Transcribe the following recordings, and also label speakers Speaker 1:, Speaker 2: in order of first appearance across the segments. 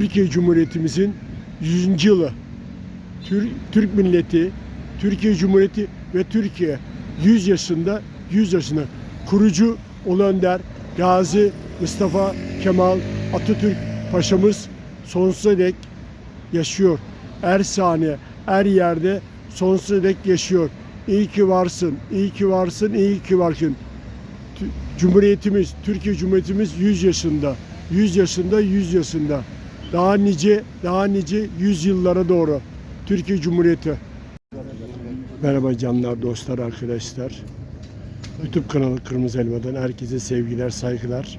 Speaker 1: Türkiye Cumhuriyetimizin 100. yılı. Tür- Türk milleti, Türkiye Cumhuriyeti ve Türkiye 100 yaşında 100 yaşında kurucu Ulu Gazi Mustafa Kemal Atatürk Paşamız sonsuza dek yaşıyor. Her saniye, her yerde sonsuza dek yaşıyor. İyi ki varsın, iyi ki varsın, iyi ki varsın. Cumhuriyetimiz, Türkiye Cumhuriyetimiz 100 yaşında. 100 yaşında, 100 yaşında. Daha nice, daha nice 100 yıllara doğru. Türkiye Cumhuriyeti. Merhaba canlar, dostlar, arkadaşlar. YouTube kanalı Kırmızı Elma'dan herkese sevgiler, saygılar.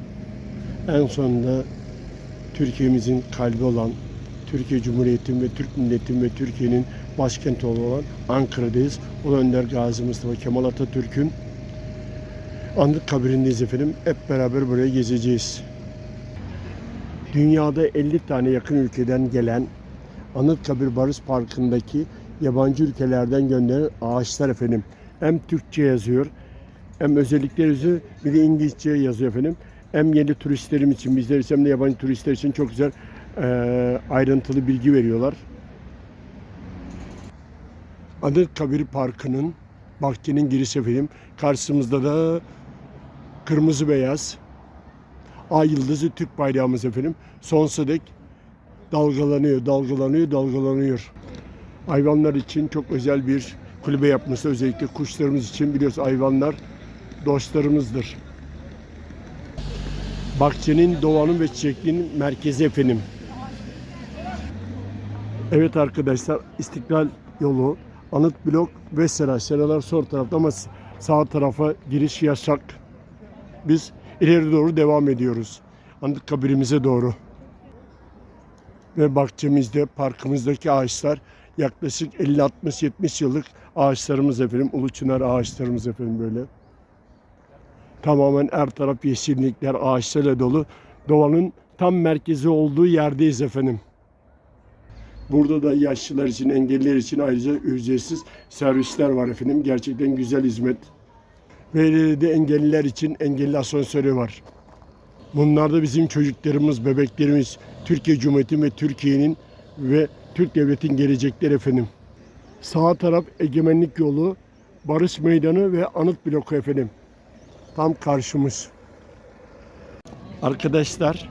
Speaker 1: En sonunda Türkiye'mizin kalbi olan, Türkiye Cumhuriyeti'nin ve Türk milletin ve Türkiye'nin başkenti olan Ankara'dayız. Ulu Önder Gazi Mustafa Kemal Atatürk'ün andık kabrindeyiz efendim. Hep beraber buraya gezeceğiz. Dünyada 50 tane yakın ülkeden gelen Anıtkabir Barış Parkı'ndaki yabancı ülkelerden gönderilen ağaçlar efendim. Hem Türkçe yazıyor hem özellikleri yazıyor bir de İngilizce yazıyor efendim. Hem yeni turistlerim için bizler için hem de yabancı turistler için çok güzel eee, ayrıntılı bilgi veriyorlar. Anıtkabir Parkı'nın bahçenin girişi efendim. Karşımızda da kırmızı beyaz ay yıldızı Türk bayrağımız efendim. Sonsuza dek dalgalanıyor, dalgalanıyor, dalgalanıyor. Hayvanlar için çok özel bir kulübe yapması özellikle kuşlarımız için biliyoruz hayvanlar dostlarımızdır. Bahçenin, doğanın ve çiçekliğin merkezi efendim. Evet arkadaşlar İstiklal yolu, Anıt Blok ve Sera. Seralar sol tarafta ama sağ tarafa giriş yasak. Biz ileri doğru devam ediyoruz. Anıtkabirimize doğru. Ve bahçemizde, parkımızdaki ağaçlar yaklaşık 50-60-70 yıllık ağaçlarımız efendim. Ulu çınar ağaçlarımız efendim böyle. Tamamen her taraf yeşillikler, ağaçlarla dolu. Doğanın tam merkezi olduğu yerdeyiz efendim. Burada da yaşlılar için, engelliler için ayrıca ücretsiz servisler var efendim. Gerçekten güzel hizmet. Ve engelliler için engelli asansörü var. Bunlar da bizim çocuklarımız, bebeklerimiz, Türkiye Cumhuriyeti ve Türkiye'nin ve Türk Devleti'nin gelecekleri efendim. Sağ taraf Egemenlik Yolu, Barış Meydanı ve Anıt Bloku efendim. Tam karşımız. Arkadaşlar,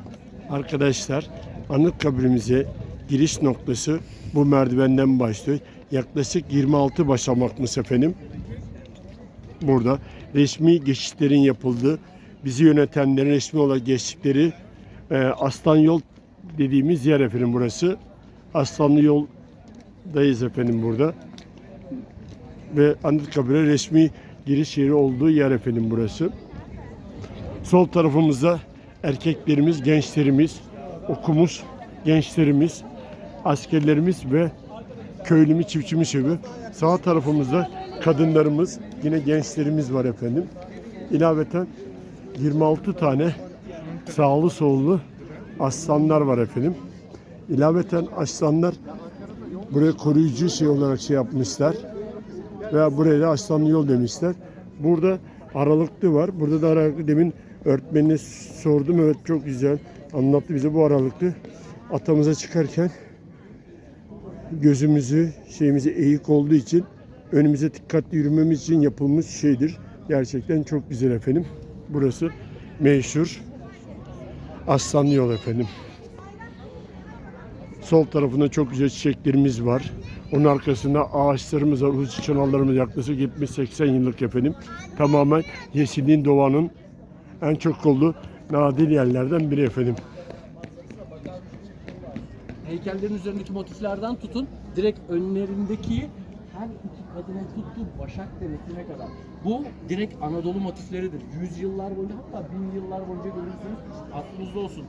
Speaker 1: arkadaşlar anıt kabrimize giriş noktası bu merdivenden başlıyor. Yaklaşık 26 basamakmış efendim. Burada resmi geçişlerin yapıldığı, bizi yönetenlerin resmi olarak geçtikleri e, Aslan Yol dediğimiz yer efendim burası. Aslanlı Yol'dayız efendim burada. Ve Anıtkabir'e resmi giriş yeri olduğu yer efendim burası. Sol tarafımızda erkeklerimiz, gençlerimiz, okumuş gençlerimiz, askerlerimiz ve köylümü, çiftçimiz evi. Sağ tarafımızda kadınlarımız, yine gençlerimiz var efendim. İlaveten 26 tane sağlı sollu aslanlar var efendim. İlaveten aslanlar buraya koruyucu şey olarak şey yapmışlar. Veya buraya da aslanlı yol demişler. Burada aralıklı var. Burada da aralıklı demin öğretmenine sordum. Evet çok güzel anlattı bize bu aralıklı. Atamıza çıkarken gözümüzü şeyimizi eğik olduğu için önümüze dikkatli yürümemiz için yapılmış şeydir. Gerçekten çok güzel efendim. Burası meşhur Aslanlı Yol efendim. Sol tarafında çok güzel çiçeklerimiz var. Onun arkasında ağaçlarımız var. Uzun çınarlarımız yaklaşık 70-80 yıllık efendim. Tamamen yeşilliğin doğanın en çok olduğu nadir yerlerden biri efendim.
Speaker 2: heykellerin üzerindeki motiflerden tutun direkt önlerindeki her iki kadının tuttuğu başak demetine kadar. Bu direkt Anadolu motifleridir. Yüzyıllar boyunca hatta bin yıllar boyunca görürsünüz. Aklınızda olsun.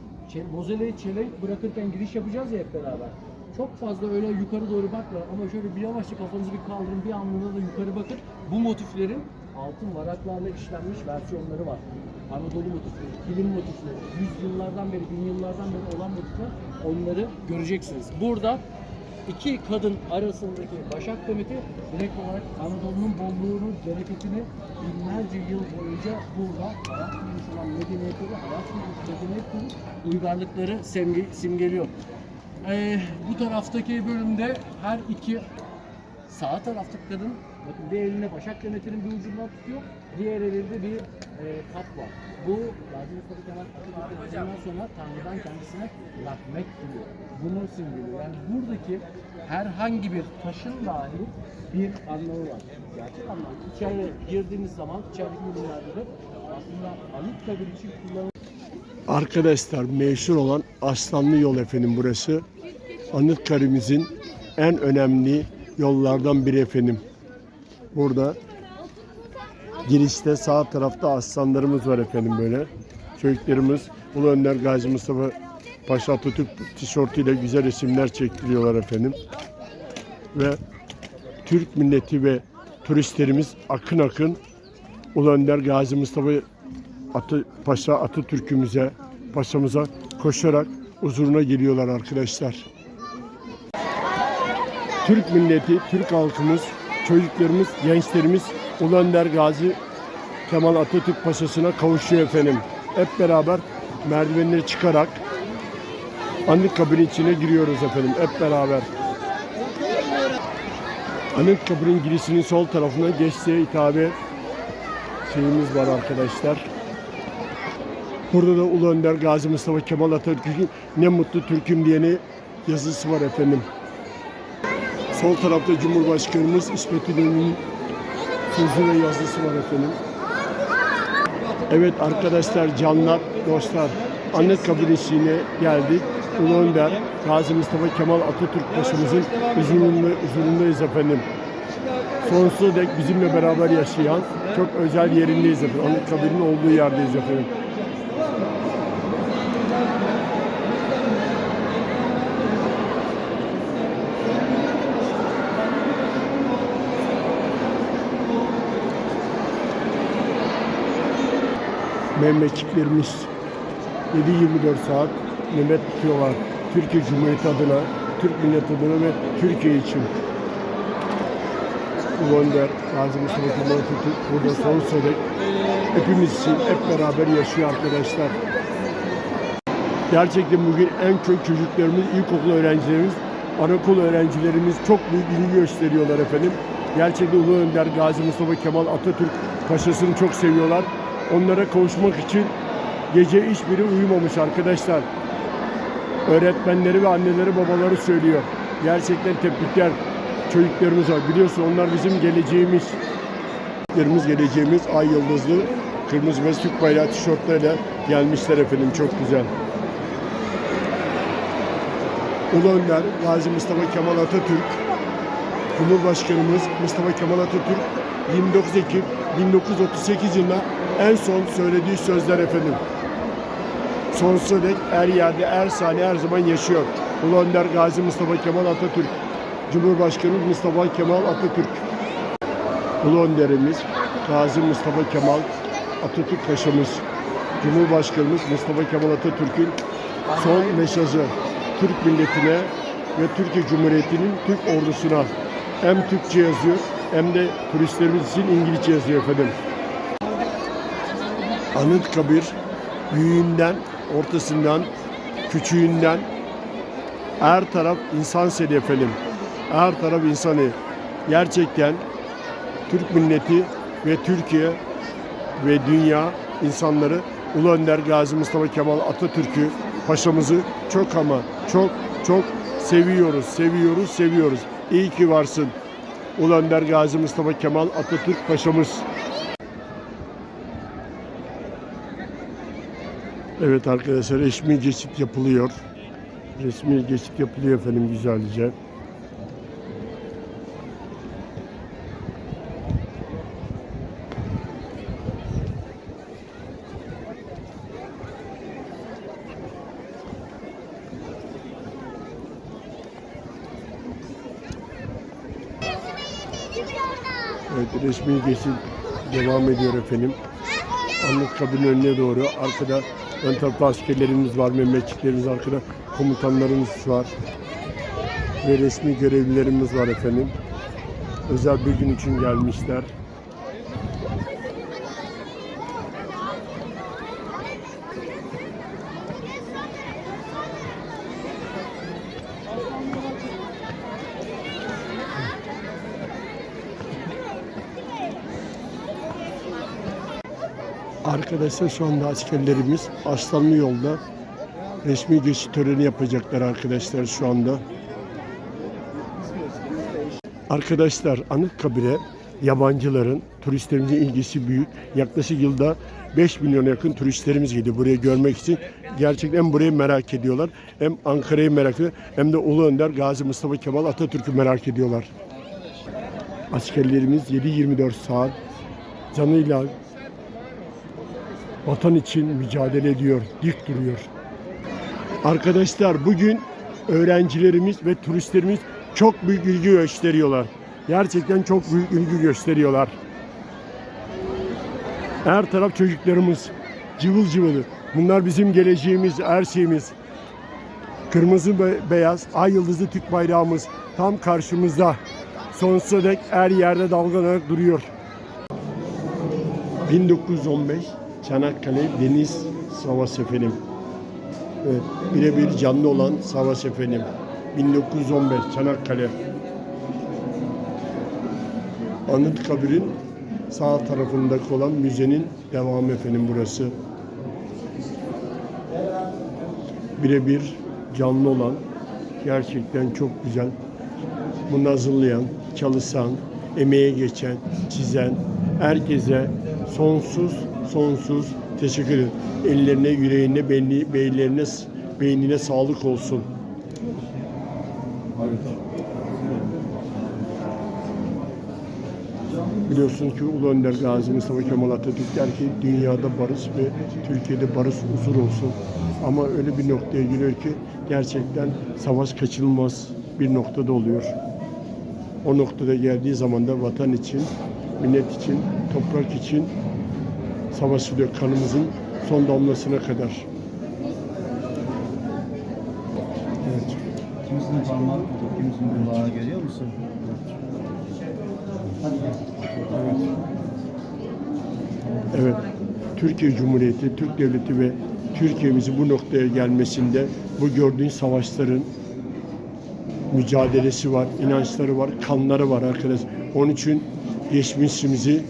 Speaker 2: Mozeleye çelenk bırakırken giriş yapacağız ya hep beraber. Çok fazla öyle yukarı doğru bakma ama şöyle bir yavaşça kafanızı bir kaldırın bir anlığına da yukarı bakın. Bu motiflerin altın varaklarla işlenmiş versiyonları var. Anadolu motifleri, kilim motifleri, yüzyıllardan beri, bin yıllardan beri olan motifler onları göreceksiniz. Burada iki kadın arasındaki başak demeti direkt olarak Anadolu'nun bolluğunu, bereketini binlerce yıl boyunca burada hayat bulmuş olan medeniyetleri, hayat bulmuş medeniyet uygarlıkları simge, simgeliyor. Ee, bu taraftaki bölümde her iki sağ taraftaki kadın bakın bir elinde başak demetinin bir ucundan tutuyor. Diğer elinde bir e, kap var. Bu Gazi Mustafa Kemal Atatürk'ün sonra Tanrı'dan kendisine rahmet diliyor. Bunu simgeliyor. Yani buradaki herhangi bir taşın dahi bir anlamı var. Gerçek anlamı. İçeriye girdiğimiz zaman içerideki ürünlerde de aslında Anıtkabir için kullanılan
Speaker 1: Arkadaşlar meşhur olan Aslanlı Yol efendim burası. Anıtkabir'imizin en önemli yollardan biri efendim. Burada girişte sağ tarafta aslanlarımız var efendim böyle. Çocuklarımız Ulu Önder Gazi Mustafa Paşa Atatürk tişörtüyle güzel resimler çektiriyorlar efendim. Ve Türk milleti ve turistlerimiz akın akın Ulu Önder Gazi Mustafa Atı, Paşa Atatürk'ümüze, paşamıza koşarak huzuruna geliyorlar arkadaşlar. Türk milleti, Türk halkımız, çocuklarımız, gençlerimiz Ulu Önder Gazi Kemal Atatürk Paşası'na kavuşuyor efendim. Hep beraber merdivenleri çıkarak Anıtkabir'in içine giriyoruz efendim hep beraber. Anıtkabir'in girişinin sol tarafına geçtiğe hitabe şeyimiz var arkadaşlar. Burada da Ulu Önder Gazi Mustafa Kemal Atatürk'ün ne mutlu Türk'üm diyeni yazısı var efendim. Sol tarafta Cumhurbaşkanımız İsmet İnönü'nün sözü ve yazısı var efendim. Evet arkadaşlar, canlar, dostlar, Anıtkabir işine geldik. Ulu Önder, Gazi Mustafa Kemal Atatürk Paşa'mızın huzurunda, huzurundayız efendim. Sonsuza dek bizimle beraber yaşayan çok özel yerindeyiz efendim. Anıtkabir'in olduğu yerdeyiz efendim. Mehmetçiklerimiz 7-24 saat nöbet tutuyorlar. Türkiye Cumhuriyeti adına, Türk milleti adına ve Türkiye için. Ulu Önder, Gazi Mustafa Kemal Atatürk burada sonsuza dek hepimiz için hep beraber yaşıyor arkadaşlar. Gerçekten bugün en çok çocuklarımız, ilkokul öğrencilerimiz, anaokul öğrencilerimiz çok büyük ilgi gösteriyorlar efendim. Gerçekten Ulu Önder, Gazi Mustafa Kemal Atatürk Paşası'nı çok seviyorlar. Onlara kavuşmak için gece hiçbiri uyumamış arkadaşlar. Öğretmenleri ve anneleri babaları söylüyor. Gerçekten tebrikler çocuklarımız var. Biliyorsun onlar bizim geleceğimiz. Çocuklarımız geleceğimiz ay yıldızlı kırmızı ve Türk bayrağı tişörtlerle gelmişler efendim çok güzel. Ulu Önder Gazi Mustafa Kemal Atatürk Cumhurbaşkanımız Mustafa Kemal Atatürk 29 Ekim 1938 yılında en son söylediği sözler efendim. Sonsuza dek her yerde, her saniye, her zaman yaşıyor. Ulu Önder Gazi Mustafa Kemal Atatürk. Cumhurbaşkanımız Mustafa Kemal Atatürk. Ulu Önderimiz Gazi Mustafa Kemal Atatürk Paşamız. Cumhurbaşkanımız Mustafa Kemal Atatürk'ün son mesajı Türk milletine ve Türkiye Cumhuriyeti'nin Türk ordusuna hem Türkçe yazıyor hem de turistlerimiz için İngilizce yazıyor efendim. Anıtkabir büyüğünden, ortasından, küçüğünden her taraf insan seli efendim. Her taraf insanı. Gerçekten Türk milleti ve Türkiye ve dünya insanları Ulu Önder Gazi Mustafa Kemal Atatürk'ü paşamızı çok ama çok çok seviyoruz, seviyoruz, seviyoruz. İyi ki varsın. Ulu Önder Gazi Mustafa Kemal Atatürk paşamız. Evet arkadaşlar resmi geçit yapılıyor. Resmi geçit yapılıyor efendim güzelce. Evet resmi geçit devam ediyor efendim. Anıtkabir'in önüne doğru. Arkada ön tarafta askerlerimiz var, Mehmetçiklerimiz arkada komutanlarımız var. Ve resmi görevlilerimiz var efendim. Özel bir gün için gelmişler. Arkadaşlar şu anda askerlerimiz Aslanlı yolda resmi geçit töreni yapacaklar arkadaşlar şu anda. Arkadaşlar Anıtkabir'e yabancıların, turistlerimizin ilgisi büyük. Yaklaşık yılda 5 milyona yakın turistlerimiz gidiyor buraya görmek için. Gerçekten hem burayı merak ediyorlar, hem Ankara'yı merak ediyorlar, hem de Ulu Önder Gazi Mustafa Kemal Atatürk'ü merak ediyorlar. Askerlerimiz 7-24 saat canıyla vatan için mücadele ediyor, dik duruyor. Arkadaşlar bugün öğrencilerimiz ve turistlerimiz çok büyük ilgi gösteriyorlar. Gerçekten çok büyük ilgi gösteriyorlar. Her taraf çocuklarımız cıvıl cıvılı. Bunlar bizim geleceğimiz, her şeyimiz. Kırmızı ve beyaz ay yıldızlı Türk bayrağımız tam karşımızda. Sonsuza dek her yerde dalgalanarak duruyor. 1915 Çanakkale Deniz Savaşı efendim. Evet, birebir canlı olan savaş efendim. 1915 Çanakkale. Anıtkabir'in sağ tarafındaki olan müzenin devamı efendim burası. Birebir canlı olan gerçekten çok güzel. Bunu hazırlayan, çalışan, emeğe geçen, çizen herkese sonsuz sonsuz teşekkür ederim. Ellerine, yüreğine, beyni, beylerine, beynine sağlık olsun. Biliyorsun ki Ulu Önder Gazi Mustafa Kemal Atatürk der ki dünyada barış ve Türkiye'de barış huzur olsun. Ama öyle bir noktaya geliyor ki gerçekten savaş kaçınılmaz bir noktada oluyor. O noktada geldiği zaman da vatan için, millet için, toprak için savaşılıyor kanımızın son damlasına kadar. Evet.
Speaker 3: Kimisinin parmağı kimisinin kulağı görüyor musun?
Speaker 1: Evet. Türkiye Cumhuriyeti, Türk Devleti ve Türkiye'mizin bu noktaya gelmesinde bu gördüğün savaşların mücadelesi var, inançları var, kanları var arkadaş. Onun için geçmişimizi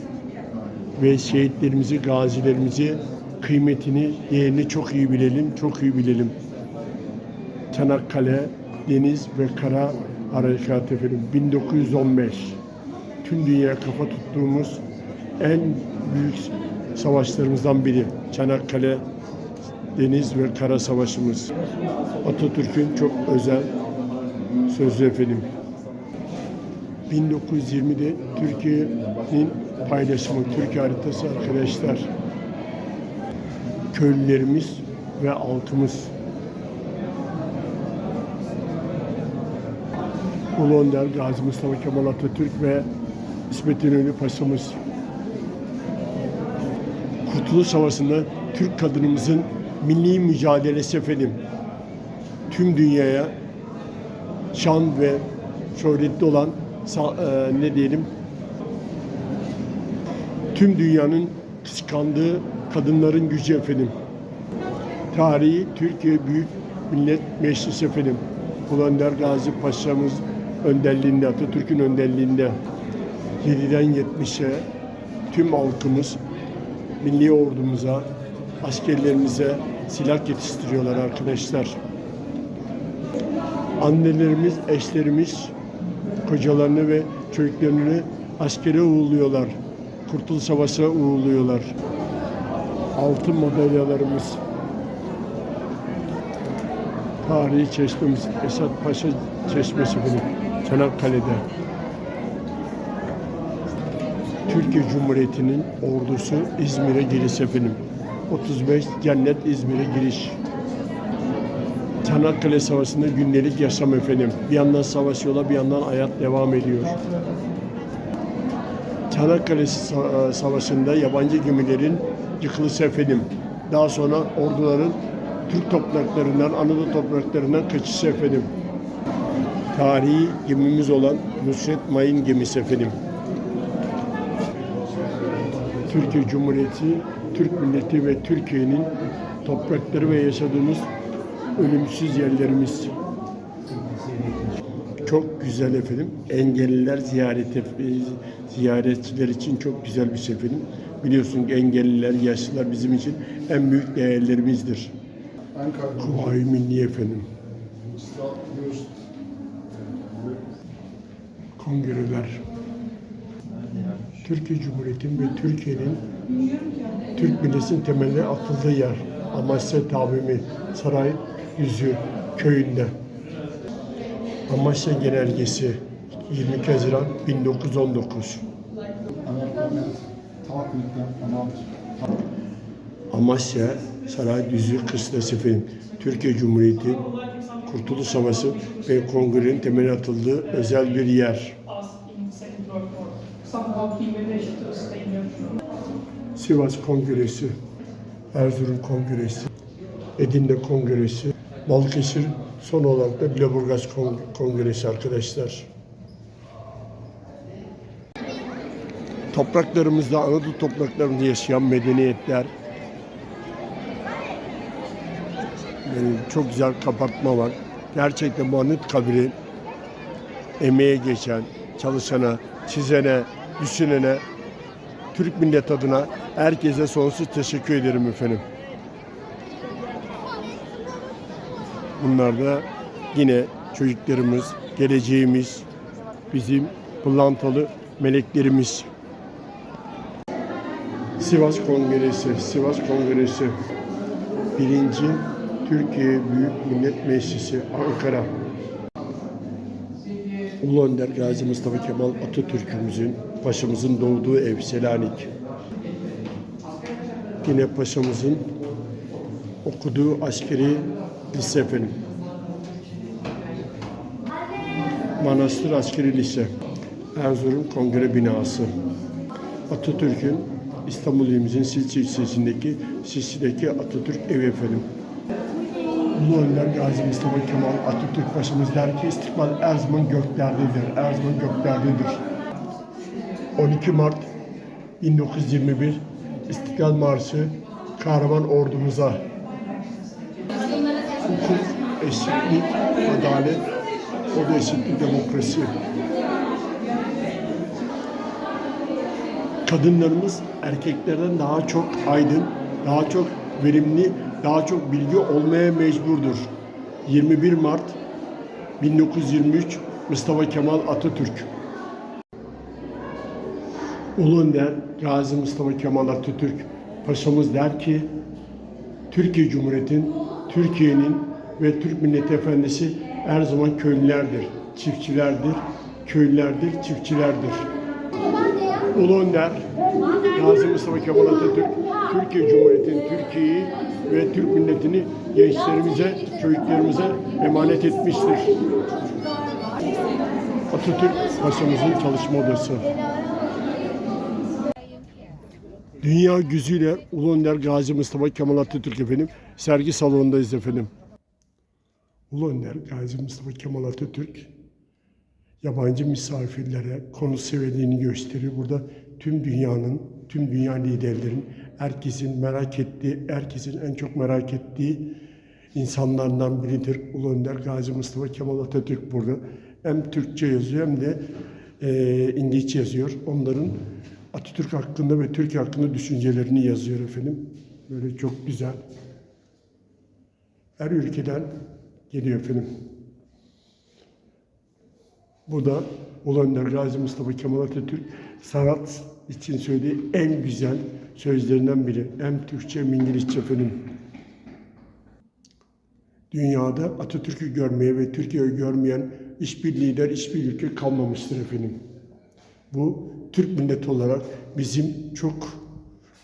Speaker 1: ve şehitlerimizi, gazilerimizi kıymetini, değerini çok iyi bilelim, çok iyi bilelim. Çanakkale, Deniz ve Kara Harekat efendim 1915 tüm dünya kafa tuttuğumuz en büyük savaşlarımızdan biri. Çanakkale Deniz ve Kara Savaşımız. Atatürk'ün çok özel sözü efendim. 1920'de Türkiye'nin paylaşımı, Türkiye haritası arkadaşlar. Köylülerimiz ve halkımız Ulu Önder Gazi Mustafa Kemal Atatürk ve İsmet İnönü Paşa'mız. Kurtuluş Savaşı'nda Türk kadınımızın milli mücadelesi efendim. Tüm dünyaya şan ve şöhretli olan e, ne diyelim tüm dünyanın kıskandığı kadınların gücü efendim. Tarihi Türkiye Büyük Millet Meclisi efendim. Ulu Önder Gazi Paşa'mız önderliğinde, Atatürk'ün önderliğinde 7'den 70'e tüm halkımız milli ordumuza, askerlerimize silah yetiştiriyorlar arkadaşlar. Annelerimiz, eşlerimiz kocalarını ve çocuklarını askere uğurluyorlar. Kurtuluş Savaşı'na uğurluyorlar. Altın madalyalarımız. Tarihi çeşmemiz Esat Paşa Çeşmesi benim Çanakkale'de. Türkiye Cumhuriyeti'nin ordusu İzmir'e giriş efendim. 35 Cennet İzmir'e giriş. Çanakkale Savaşı'nda gündelik yaşam efendim. Bir yandan savaşıyorlar, bir yandan hayat devam ediyor. Çanakkale Sa- Savaşı'nda yabancı gemilerin yıkılışı efendim. Daha sonra orduların Türk topraklarından, Anadolu topraklarından kaçışı efendim. Tarihi gemimiz olan Nusret Mayın gemisi efendim. Türkiye Cumhuriyeti, Türk milleti ve Türkiye'nin toprakları ve yaşadığımız ölümsüz yerlerimiz. Çok güzel efendim. Engelliler ziyaret ziyaretçiler için çok güzel bir efendim. Biliyorsun engelliler, yaşlılar bizim için en büyük değerlerimizdir. Kuvayi Milli efendim. Kongreler. Türkiye Cumhuriyeti'nin ve Türkiye'nin Türk milletinin temeline atıldığı yer. Amasya Tabimi Saray Yüzü köyünde. Amasya Genelgesi 22 Haziran 1919. Amasya Saray Düzü Kıstası efendim. Türkiye Cumhuriyeti Kurtuluş Savaşı ve kongrenin temeli atıldığı özel bir yer. Sivas Kongresi, Erzurum Kongresi, Edirne Kongresi, Balıkesir son olarak da Bileburgaz Kon- Kongresi arkadaşlar. Topraklarımızda, Anadolu topraklarında yaşayan medeniyetler, yani çok güzel kapatma var. Gerçekten bu anıt kabiri emeğe geçen, çalışana, çizene, düşünene, Türk millet adına herkese sonsuz teşekkür ederim efendim. Bunlar da yine çocuklarımız, geleceğimiz, bizim pırlantalı meleklerimiz. Sivas Kongresi, Sivas Kongresi. Birinci Türkiye Büyük Millet Meclisi Ankara. Ulu Önder Gazi Mustafa Kemal Atatürk'ümüzün, paşamızın doğduğu ev Selanik. Yine paşamızın okuduğu askeri lise efendim. Manastır Askeri Lise. Erzurum Kongre Binası. Atatürk'ün İstanbul ilimizin Silçe ilçesindeki Silçe'deki Atatürk evi efendim. Ulu Önder Gazi Mustafa Kemal Atatürk Paşamız der ki istikbal her zaman göklerdedir, her zaman göklerdedir. 12 Mart 1921 İstiklal Marşı kahraman ordumuza hukuk, eşitlik, adalet, o da eşitlik, demokrasi. Kadınlarımız erkeklerden daha çok aydın, daha çok verimli, daha çok bilgi olmaya mecburdur. 21 Mart 1923 Mustafa Kemal Atatürk. Ulu Önder Gazi Mustafa Kemal Atatürk Paşamız der ki Türkiye Cumhuriyeti'nin, Türkiye'nin ve Türk milleti efendisi her zaman köylülerdir, çiftçilerdir, köylülerdir, çiftçilerdir. Ulu Önder Gazi Mustafa Kemal Atatürk Türkiye Cumhuriyeti'nin Türkiye'yi ve Türk milletini gençlerimize, çocuklarımıza emanet etmiştir. Atatürk Paşamızın çalışma odası. Dünya gözüyle Ulu Önder Gazi Mustafa Kemal Atatürk efendim sergi salonundayız efendim. Ulu Önder Gazi Mustafa Kemal Atatürk yabancı misafirlere konukseverliğini gösteriyor. Burada tüm dünyanın, tüm dünya liderlerin, herkesin merak ettiği, herkesin en çok merak ettiği insanlardan biridir. Ulu Önder Gazi Mustafa Kemal Atatürk burada. Hem Türkçe yazıyor hem de eee İngilizce yazıyor. Onların Atatürk hakkında ve Türkiye hakkında düşüncelerini yazıyor efendim. Böyle çok güzel. Her ülkeden geliyor efendim. Bu da Ulu Önder Gazi Mustafa Kemal Atatürk sanat için söylediği en güzel sözlerinden biri. Hem Türkçe hem İngilizce efendim. Dünyada Atatürk'ü görmeye ve Türkiye'yi görmeyen hiçbir lider, hiçbir ülke kalmamıştır efendim. Bu Türk milleti olarak bizim çok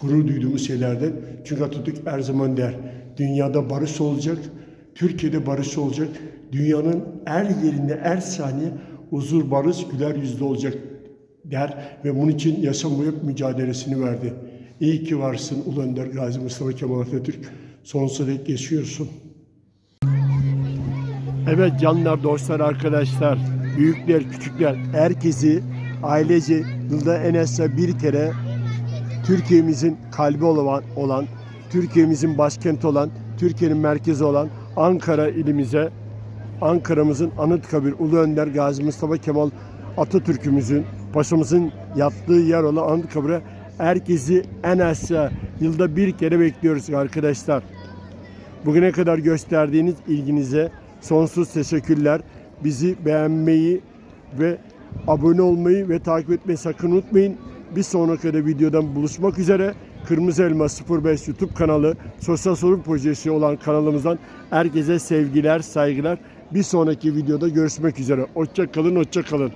Speaker 1: gurur duyduğumuz şeylerden. Çünkü Atatürk her zaman der, dünyada barış olacak, Türkiye'de barış olacak, dünyanın her yerinde, her saniye huzur, barış, güler yüzlü olacak der ve bunun için yaşam boyu mücadelesini verdi. İyi ki varsın Ulu Önder Gazi Mustafa Kemal Atatürk. Sonsuza dek yaşıyorsun. Evet canlar, dostlar, arkadaşlar, büyükler, küçükler, herkesi ailece yılda en az bir kere Türkiye'mizin kalbi olan, olan, Türkiye'mizin başkenti olan, Türkiye'nin merkezi olan Ankara ilimize, Ankara'mızın Anıtkabir Ulu Önder Gazi Mustafa Kemal Atatürk'ümüzün, paşamızın yattığı yer olan Anıtkabir'e Herkesi en aşağı yılda bir kere bekliyoruz arkadaşlar. Bugüne kadar gösterdiğiniz ilginize sonsuz teşekkürler. Bizi beğenmeyi ve abone olmayı ve takip etmeyi sakın unutmayın. Bir sonraki de videodan buluşmak üzere. Kırmızı Elma 05 YouTube kanalı sosyal sorun projesi olan kanalımızdan herkese sevgiler, saygılar. Bir sonraki videoda görüşmek üzere. Hoşça kalın, hoşça kalın.